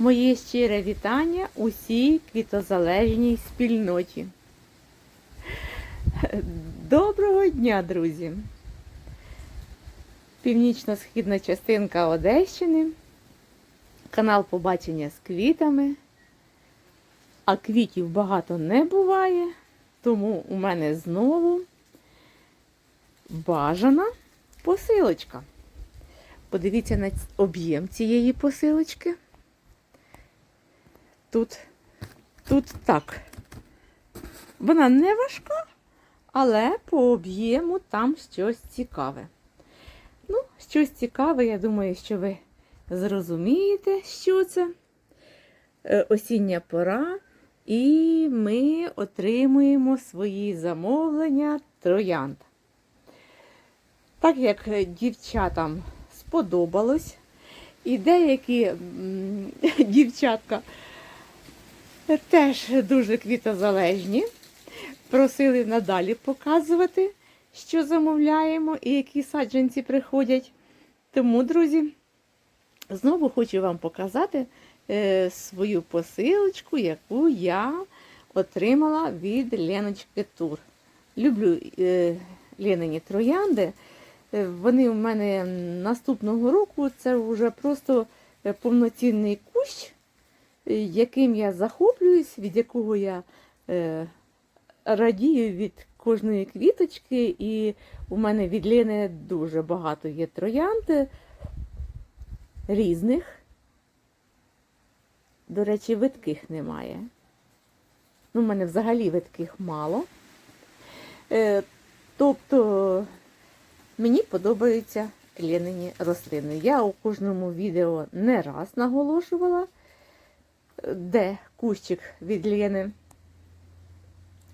Моє щире вітання усій квітозалежній спільноті. Доброго дня, друзі! Північно-східна частинка Одещини, канал Побачення з квітами. А квітів багато не буває, тому у мене знову бажана посилочка. Подивіться на об'єм цієї посилочки. Тут, тут так. Вона не важка, але по об'єму там щось цікаве. Ну, щось цікаве, я думаю, що ви зрозумієте, що це. Е, Осіння пора, і ми отримуємо свої замовлення троянд. Так як дівчатам сподобалось, і деякі дівчатка теж дуже квітозалежні, просили надалі показувати, що замовляємо і які саджанці приходять. Тому, друзі, знову хочу вам показати е, свою посилочку, яку я отримала від Леночки Тур. Люблю е, Ленині троянди. Е, Вони у мене наступного року це вже просто повноцінний кущ, яким я захоплююсь, від якого я е, радію від кожної квіточки. І у мене від Лени дуже багато є троянди різних. До речі, витких немає. Ну, у мене взагалі витких мало. Е, тобто мені подобаються лінені рослини. Я у кожному відео не раз наголошувала, де кущик від Лени.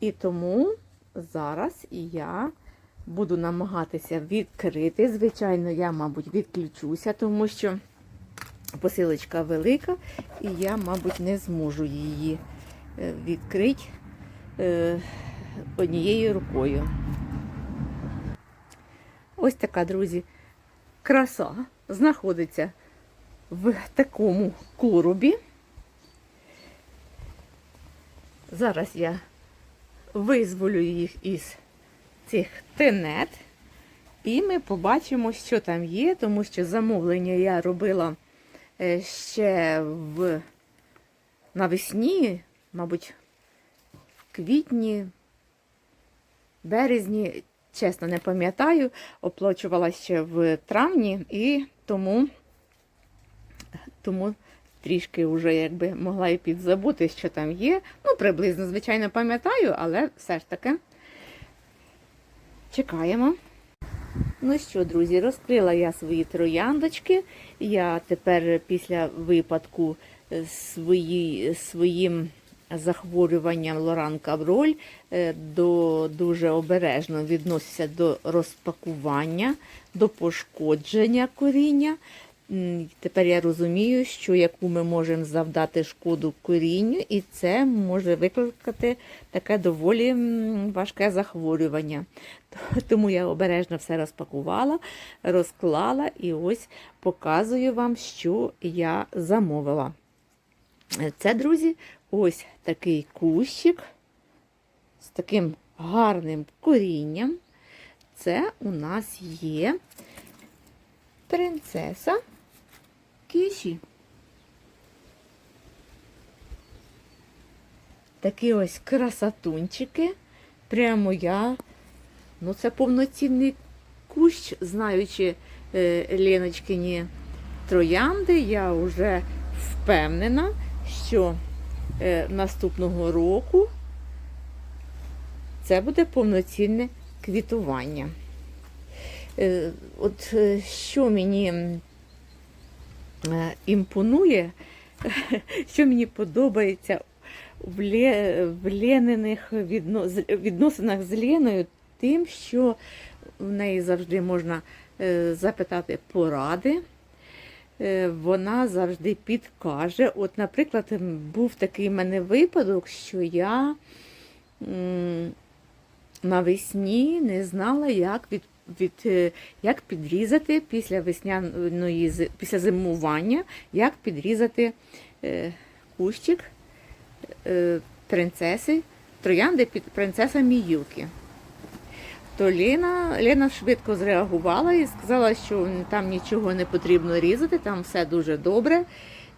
І тому зараз я буду намагатися відкрити. Звичайно, я, мабуть, відключуся, тому що посилочка велика, і я, мабуть, не зможу її е, відкрити е, однією рукою. Ось така, друзі, краса знаходиться в такому коробі. Зараз я визволю їх із цих тенет, і ми побачимо, що там є, тому що замовлення я робила е, ще в навесні, мабуть, в квітні, березні, чесно не пам'ятаю, оплачувала ще в травні і тому, тому трішки вже якби могла і підзабути, що там є. Ну, приблизно, звичайно, пам'ятаю, але все ж таки чекаємо. Ну що, друзі, розкрила я свої трояндочки. Я тепер після випадку свої, своїм захворюванням Лоран Кавроль е, до, дуже обережно відноситься до розпакування, до пошкодження коріння. Тепер я розумію, що яку ми можемо завдати шкоду корінню, і це може викликати таке доволі важке захворювання. Тому я обережно все розпакувала, розклала і ось показую вам, що я замовила. Це, друзі, ось такий кущик з таким гарним корінням. Це у нас є принцеса Кіші. Такі ось красотунчики. Прямо я, ну це повноцінний кущ, знаючи е, Леночкині троянди, я вже впевнена, що е, наступного року це буде повноцінне квітування. Е, от е, що мені імпонує, що мені подобається в, Ле, в Лениних відно, з- відносинах з Леною, тим, що в неї завжди можна е, запитати поради. Е, Вона завжди підкаже. От, наприклад, був такий в мене випадок, що я навесні не знала, як від, від, е, як підрізати після весняної після зимування, як підрізати е, кущик е, принцеси, троянди під принцеса Міюки. То Лена, Лена швидко зреагувала і сказала, що там нічого не потрібно різати, там все дуже добре.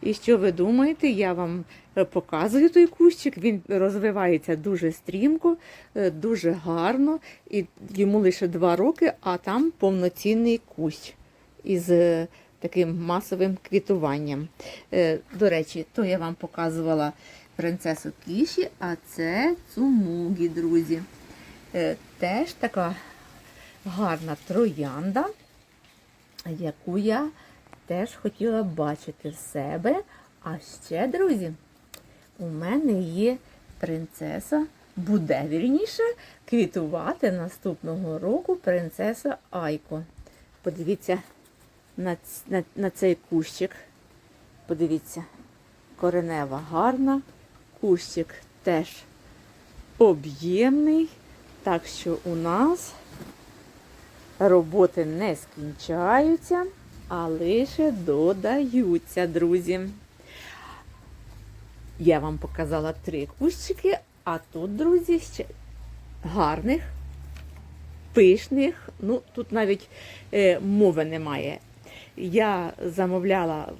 І що ви думаєте, я вам е, показую той кущик, він розвивається дуже стрімко, е, дуже гарно, і йому лише два роки, а там повноцінний кущ із е, таким масовим квітуванням. До речі, то я вам показувала принцесу Кіші, а це цумугі, друзі. Теж така гарна троянда, яку я теж хотіла бачити себе. А ще, друзі, у мене є принцеса, буде вірніше квітувати наступного року принцеса Айко. Подивіться на, на, на цей кущик. Подивіться, коренева гарна, кущик теж об'ємний. Так що у нас роботи не скінчаються, а лише додаються, друзі. Я вам показала три кущики, а тут, друзі, ще гарних, пишних. Ну, тут навіть е, мови немає. Я замовляла е,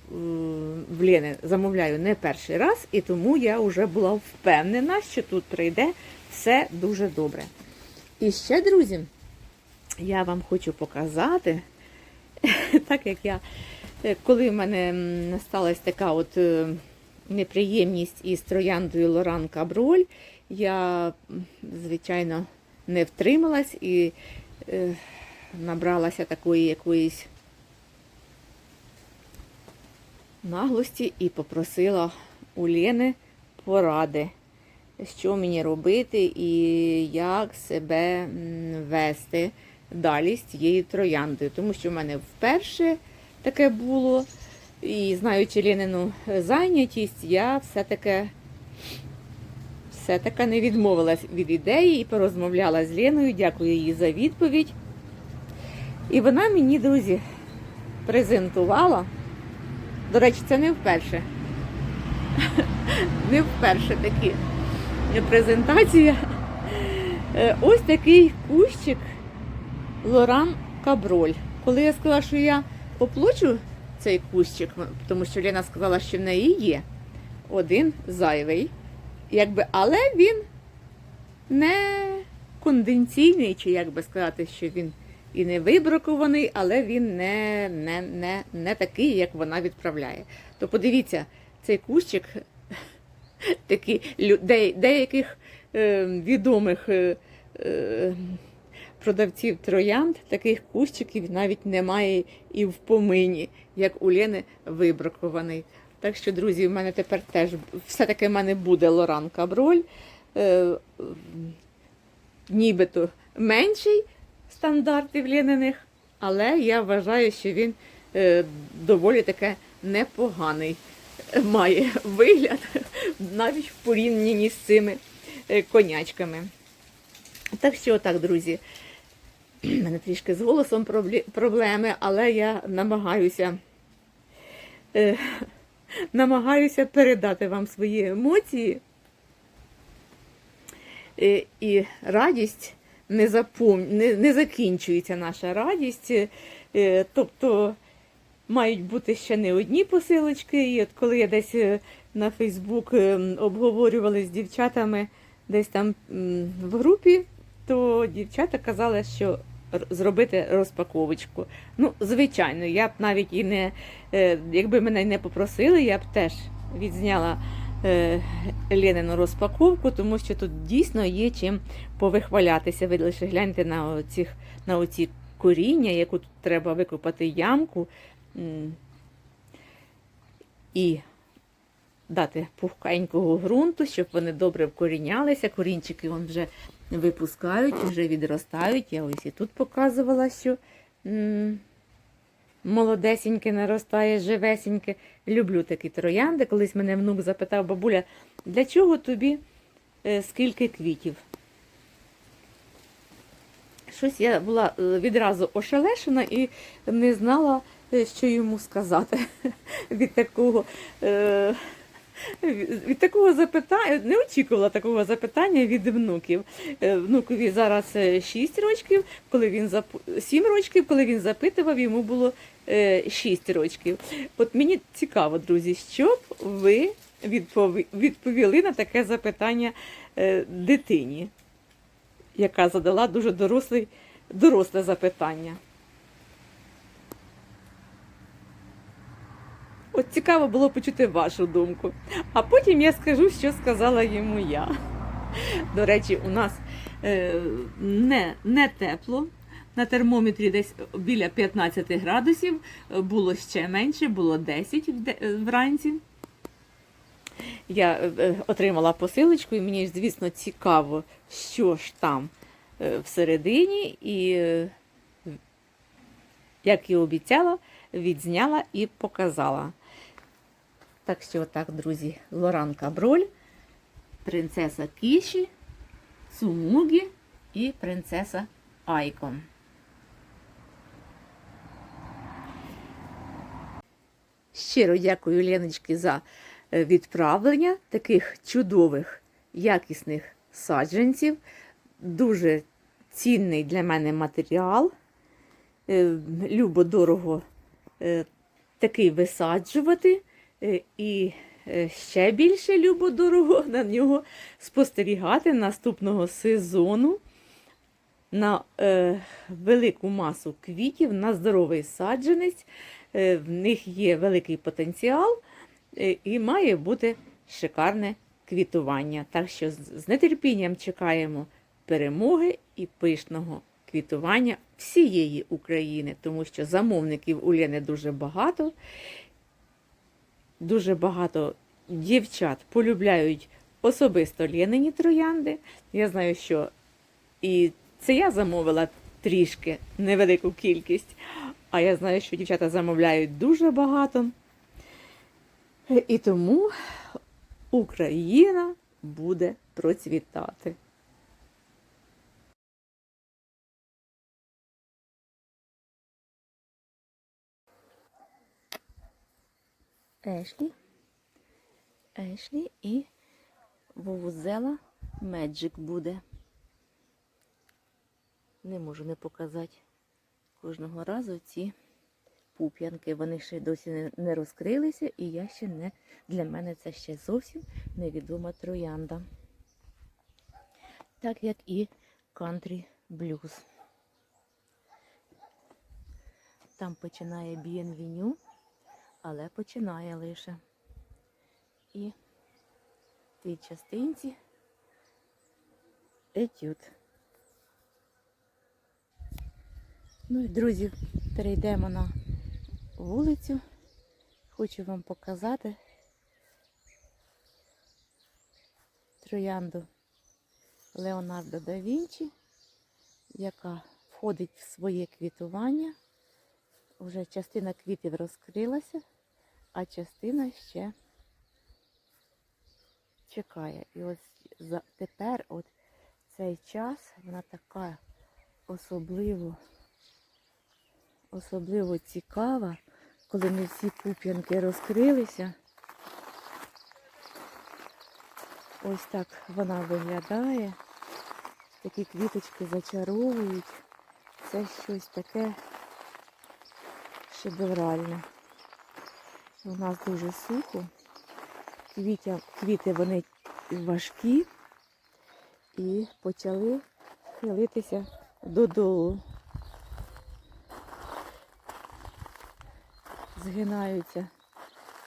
в Лени, замовляю не перший раз, і тому я вже була впевнена, що тут прийде все дуже добре. І ще, друзі, я вам хочу показати, так як я, е, коли в мене сталася така от е, неприємність із трояндою Лоран Каброль, я, звичайно, не втрималась і е, набралася такої якоїсь наглості і попросила у Лени поради, що мені робити і як себе вести далі з цією трояндою. Тому що в мене вперше таке було. І знаючи Ленину зайнятість, я все-таки все-таки не відмовилась від ідеї і порозмовляла з Леною. Дякую їй за відповідь. І вона мені, друзі, презентувала. До речі, це не вперше. Не вперше такі презентація. Е, Ось такий кущик Лоран Каброль. Коли я сказала, що я оплачу цей кущик, тому що Лена сказала, що в неї є один зайвий, якби, але він не конденційний, чи як би сказати, що він і не вибракований, але він не, не, не, не такий, як вона відправляє. То подивіться, цей кущик такі, лю- де, деяких е, відомих е, е, продавців троянд, таких кущиків навіть немає і в помині, як у Лени вибракований. Так що, друзі, в мене тепер теж все-таки в мене буде Лоран Каброль. Е, нібито менший стандартів Лениних, але я вважаю, що він е, доволі таке непоганий має вигляд, навіть в порівнянні з цими е, конячками. Так що, так, друзі, у мене трішки з голосом проблеми, але я намагаюся, е, намагаюся передати вам свої емоції. Е, і радість не, запом... не, не закінчується наша радість. Е, Тобто мають бути ще не одні посилочки. І от коли я десь е, на Фейсбук е, обговорювала з дівчатами десь там в групі, то дівчата казали, що зробити розпаковочку. Ну, звичайно, я б навіть і не, е, якби мене не попросили, я б теж відзняла е, Ленину розпаковку, тому що тут дійсно є чим повихвалятися. Ви лише гляньте на оці, на оці коріння, яку тут треба викопати ямку і дати пухкенького ґрунту, щоб вони добре вкорінялися. Корінчики вже випускають, вже відростають. Я ось і тут показувала, що молодесеньке наростає, живесеньке. Люблю такі троянди. Колись мене внук запитав, бабуля, для чого тобі е, скільки квітів? Щось я була е, відразу ошелешена і не знала, е, що йому сказати від такого від такого запитання не очікувала такого запитання від внуків. Е, Внукові зараз 6 років, коли він зап... 7 років, коли він запитував, йому було 6 років. От мені цікаво, друзі, що б ви відпові- відповіли на таке запитання е, дитині, яка задала дуже дорослий, доросле запитання. Цікаво було почути вашу думку. А потім я скажу, що сказала йому я. До речі, у нас е, не, не тепло. На термометрі десь біля 15 градусів, було ще менше, було 10 е, вранці. Я е, е, отримала посилочку, і мені звісно, цікаво, що ж там всередині. І, як і обіцяла, відзняла і показала. Так що так, друзі, Лоранка Броль, принцеса Кіші, Цумугі і принцеса Айко. Щиро дякую Леночки за е, відправлення таких чудових, якісних саджанців. Дуже цінний для мене матеріал. Е, Любо дорого е, такий висаджувати. Е, І е, ще більше любо дорого на нього спостерігати наступного сезону на е, велику масу квітів, на здоровий саджанець. Е, в них є великий потенціал е, і має бути шикарне квітування. Так що з, нетерпінням чекаємо перемоги і пишного квітування всієї України, тому що замовників у Лени дуже багато. Дуже багато дівчат полюбляють особисто Ленині троянди. Я знаю, що і це я замовила трішки невелику кількість, а я знаю, що дівчата замовляють дуже багато. І тому Україна буде процвітати. Ешлі. Ешлі і Вовузела Меджик буде. Не можу не показати кожного разу ці пуп'янки. Вони ще досі не, розкрилися, і я ще не для мене це ще зовсім невідома троянда. Так як і кантрі блюз. Там починає б'єнвіню, але починає лише. І в тій частинці етюд. Ну і друзі, перейдемо на вулицю. Хочу вам показати троянду Леонардо да Вінчі, яка входить в своє квітування. Вже частина квітів розкрилася, а частина ще чекає. І ось тепер, от цей час, вона така особливо особливо цікава, коли не всі пуп'янки розкрилися. Ось так вона виглядає. Такі квіточки зачаровують. Це щось таке шедевральне. У нас дуже сухо. Квітя, квіти вони важкі і почали хилитися додолу. згинаються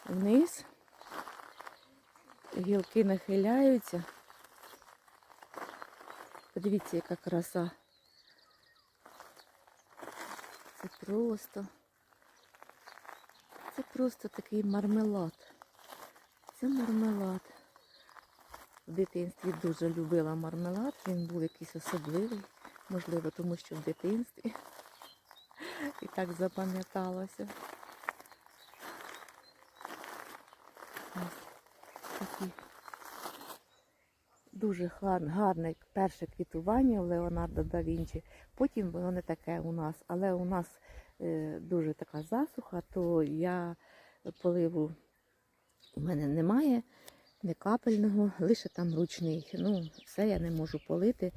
вниз, гілки нахиляються. Подивіться, яка краса. Це просто, просто такий мармелад. Це мармелад. В дитинстві дуже любила мармелад, він був якийсь особливий, можливо, тому що в дитинстві і так запам'яталося. Ось такі. Дуже гарне перше квітування у Леонардо да Вінчі. Потім воно не таке у нас. Але у нас дуже така засуха, то я поливу у мене немає не капельного, лише там ручний. Ну, все я не можу полити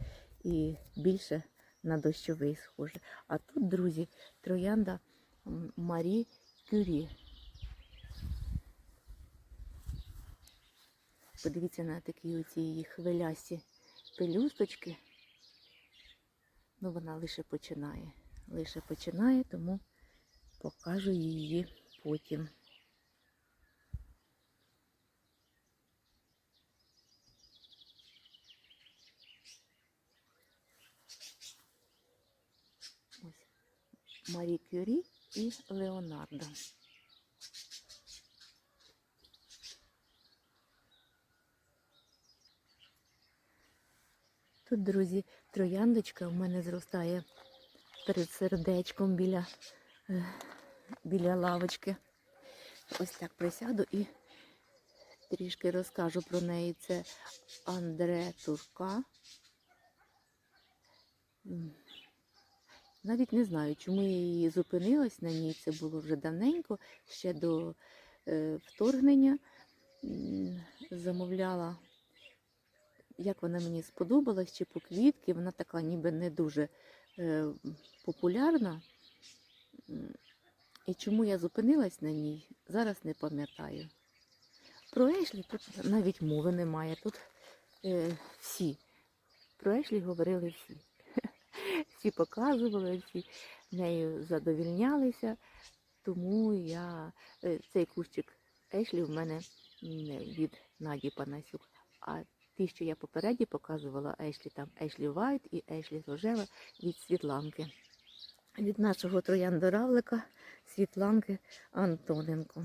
і більше на дощовий схоже. А тут, друзі, троянда Марі Кюрі. Подивіться на такі оці її хвилясті пелюсточки. Ну, вона лише починає. Лише починає, тому покажу її потім. Ось Марі Кюрі і Леонардо. Тут, друзі, трояндочка у мене зростає перед сердечком біля, е, біля лавочки. Ось так присяду і трішки розкажу про неї. Це Андре Турка. Навіть не знаю, чому я її зупинилась на ній. Це було вже давненько, ще до е, вторгнення. Замовляла, як вона мені сподобалась, чи по квітки. Вона така ніби не дуже популярна. І чому я зупинилась на ній, зараз не пам'ятаю. Про Ешлі тут навіть мови немає. Тут е, всі. Про Ешлі говорили всі. Всі показували, всі нею задовільнялися. Тому я е, цей кущик Ешлі в мене м, від Наді Панасюк. А ті, що я попередні показувала, Ешлі там Ешлі Вайт і Ешлі Рожева від Світланки. Від нашого трояндоравлика Світланки Антоненко.